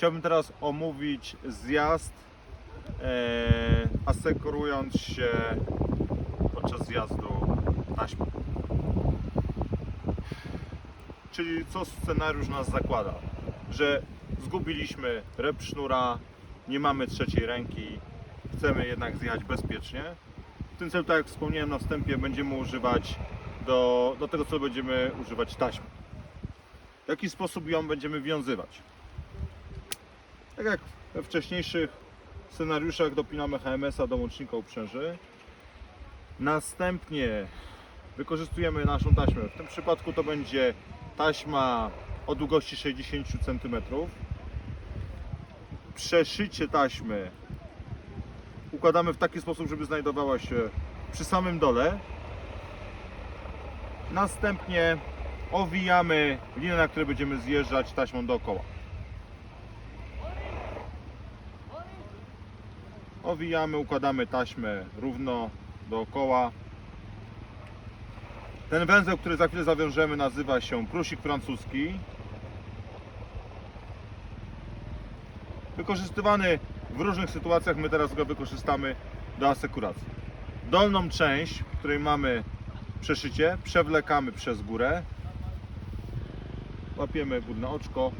Chciałbym teraz omówić zjazd, e, asekurując się podczas zjazdu taśmą. Czyli co scenariusz nas zakłada? Że zgubiliśmy rep sznura, nie mamy trzeciej ręki, chcemy jednak zjechać bezpiecznie. W tym celu, tak jak wspomniałem na wstępie, będziemy używać do, do tego celu będziemy używać taśmy. W jaki sposób ją będziemy wiązywać? Tak jak we wcześniejszych scenariuszach dopinamy HMS-a do łącznika uprzęży. Następnie wykorzystujemy naszą taśmę. W tym przypadku to będzie taśma o długości 60 cm. Przeszycie taśmy układamy w taki sposób, żeby znajdowała się przy samym dole. Następnie owijamy linę, na której będziemy zjeżdżać taśmą dookoła. Owijamy, układamy taśmę równo dookoła. Ten węzeł, który za chwilę zawiążemy, nazywa się prusik francuski. Wykorzystywany w różnych sytuacjach, my teraz go wykorzystamy do asekuracji. Dolną część, w której mamy przeszycie, przewlekamy przez górę. Łapiemy górne oczko,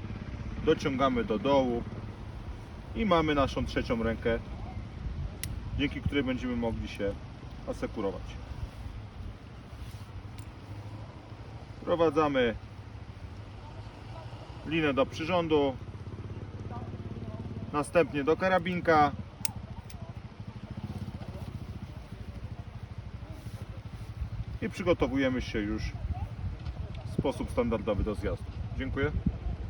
dociągamy do dołu i mamy naszą trzecią rękę, dzięki której będziemy mogli się asekurować. Wprowadzamy linę do przyrządu, następnie do karabinka. I przygotowujemy się już w sposób standardowy do zjazdu. Dziękuję.